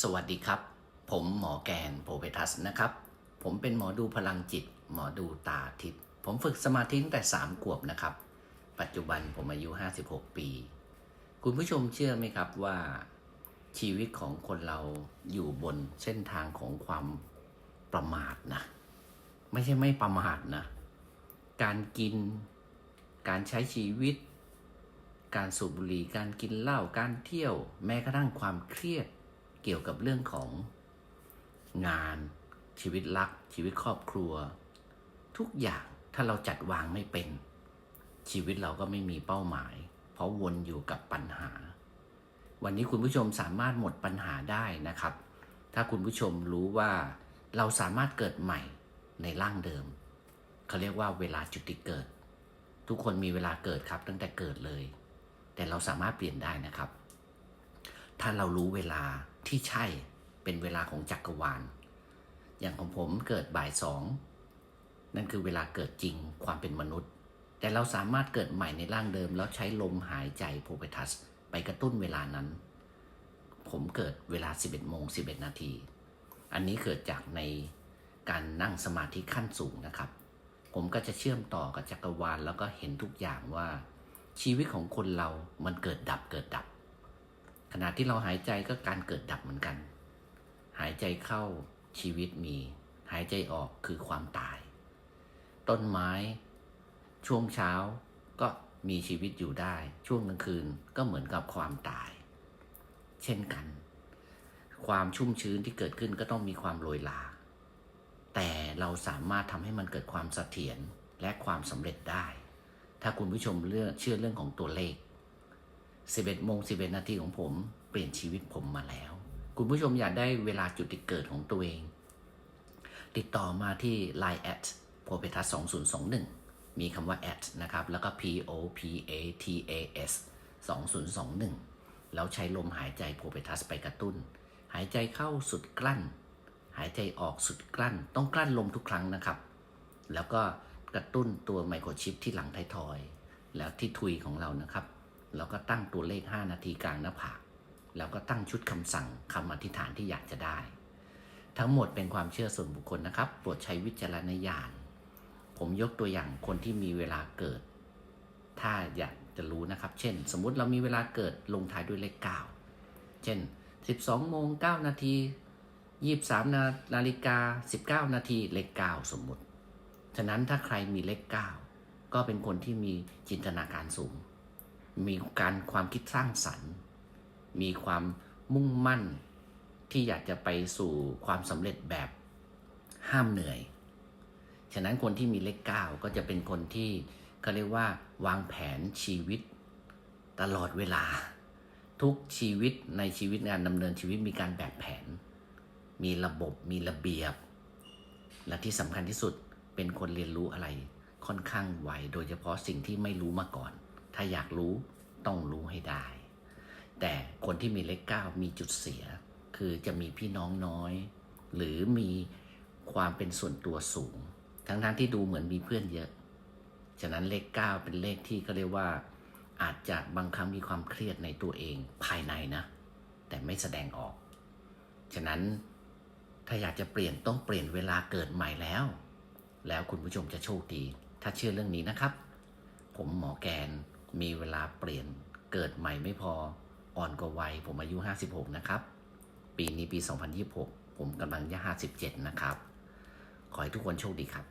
สวัสดีครับ ผมหมอแกนโพเปทัสนะครับ ผมเป็นหมอดูพลังจิต หมอดูตาทิพย์ผมฝึกสมาธิตั้งแต่ 3 ขวบนะครับ ปัจจุบันผมอายุ 56 ปี คุณผู้ชมเชื่อไหมครับว่า ชีวิตของคนเราอยู่บนเส้นทางของความประมาทนะ ไม่ใช่ไม่ประมาทนะ การกิน การใช้ชีวิต การสูบบุหรี่ การกินเหล้า การเที่ยว แม้กระทั่งความเครียด เกี่ยวกับเรื่องของงานชีวิตรัก ชีวิตครอบครัว ทุกอย่างถ้าเราจัดวางไม่เป็น ชีวิตเราก็ไม่มีเป้าหมาย เพราะวนอยู่กับปัญหา วันนี้คุณผู้ชมสามารถหมดปัญหาได้นะครับ ถ้าคุณผู้ชมรู้ว่าเราสามารถเกิดใหม่ในร่างเดิมเขาเรียกว่าเวลาจุติเกิด ทุกคนมีเวลาเกิดครับตั้งแต่เกิดเลย แต่เราสามารถเปลี่ยนได้นะครับ ถ้าเรารู้เวลา ที่ใช่เป็นเวลาของจักรวาล อย่างของผมเกิดบ่ายสองนั่นคือเวลาเกิดจริงความเป็นมนุษย์ แต่เราสามารถเกิดใหม่ในร่างเดิม แล้วใช้ลมหายใจโพเปทัส ไปกระตุ้นเวลานั้น ผมเกิดเวลา 11โมง11 นาที อันนี้เกิดจากในการนั่งสมาธิขั้นสูงนะครับ ผมก็จะเชื่อมต่อกับจักรวาลแล้วก็เห็นทุกอย่างว่า ชีวิตของคนเรามันเกิดดับเกิดดับ ณะที่เราหายใจก็การเกิดดับเหมือนกัน หายใจเข้าชีวิตมี หายใจออกคือความตาย ต้นไม้ ช่วงเช้าก็มีชีวิตอยู่ได้ ช่วงกลางคืนก็เหมือนกับความตาย เช่นกัน ความชุ่มชื้นที่เกิดขึ้นก็ต้องมีความโรยลา แต่เราสามารถทำให้มันเกิดความเสถียรและความสำเร็จได้ ถ้าคุณผู้ชมเลือกเชื่อเรื่องของตัวเลข 11โมง11 นาทีของผมเปลี่ยนชีวิตผมมาแล้ว คุณผู้ชมอยากได้เวลาจุดติเกิดของตัวเอง ติดต่อมาที่ Line at p o p e t a s 2021 มีคำว่า at นะครับ แล้วก็ p o p a t a s 2021 แล้วใช้ลมหายใจโพเปทัสไปกระตุ้น หายใจเข้าสุดกลั้น หายใจออกสุดกลั้น ต้องกลั้นลมทุกครั้งนะครับ แล้วก็กระตุ้นตัวไมโครชิปที่หลังไทยทอย แล้วที่ทุยของเรานะครับ แล้วก็ตั้งตัวเลข 5 นาทีกลางหน้าผากแล้วก็ตั้งชุดคำสั่งคำอธิษฐานที่อยากจะได้ ทั้งหมดเป็นความเชื่อส่วนบุคคลนะครับโปรดใช้วิจารณญาณผมยกตัวอย่างคนที่มีเวลาเกิด ถ้าอยากจะรู้นะครับ เช่น สมมุติเรามีเวลาเกิดลงท้ายด้วยเลข 9 เช่น 12โมง9นาที23นานาฬิกา19 นาทีเลข 9 สมมุติ ฉะนั้นถ้าใครมีเลข 9 ก็เป็นคนที่มีจินตนาการสูง มีการความคิดสร้างสรรค์ มีความมุ่งมั่นที่อยากจะไปสู่ความสำเร็จแบบห้ามเหนื่อย ฉะนั้นคนที่มีเลขเก้าก็จะเป็นคนที่เขาเรียกว่าวางแผนชีวิตตลอดเวลา ทุกชีวิตในชีวิตงานดำเนินชีวิตมีการแบบแผน มีระบบมีระเบียบ และที่สำคัญที่สุดเป็นคนเรียนรู้อะไรค่อนข้างไวโดยเฉพาะสิ่งที่ไม่รู้มาก่อน ถ้าอยากรู้ต้องรู้ให้ได้ แต่คนที่มีเลขเก้ามีจุดเสีย คือจะมีพี่น้องน้อย หรือมีความเป็นส่วนตัวสูง ทั้งๆทที่ดูเหมือนมีเพื่อนเยอะ ฉะนั้นเลขเก้าเป็นเลขที่ก็เรียกว่า อาจจะบางครั้งมีความเครียดในตัวเองภายในนะ แต่ไม่แสดงออก ฉะนั้นถ้าอยากจะเปลี่ยนต้องเปลี่ยนเวลาเกิดใหม่แล้ว แล้วคุณผู้ชมจะโชคดี ถ้าเชื่อเรื่องนี้นะครับ ผมหมอแกน มีเวลาเปลี่ยนเกิดใหม่ไม่พออ่อนกว่าวัยผมอายุ 56 นะครับ ปีนี้ปี 2026 ผมกำลังจะ57 นะครับ ขอให้ทุกคนโชคดีครับ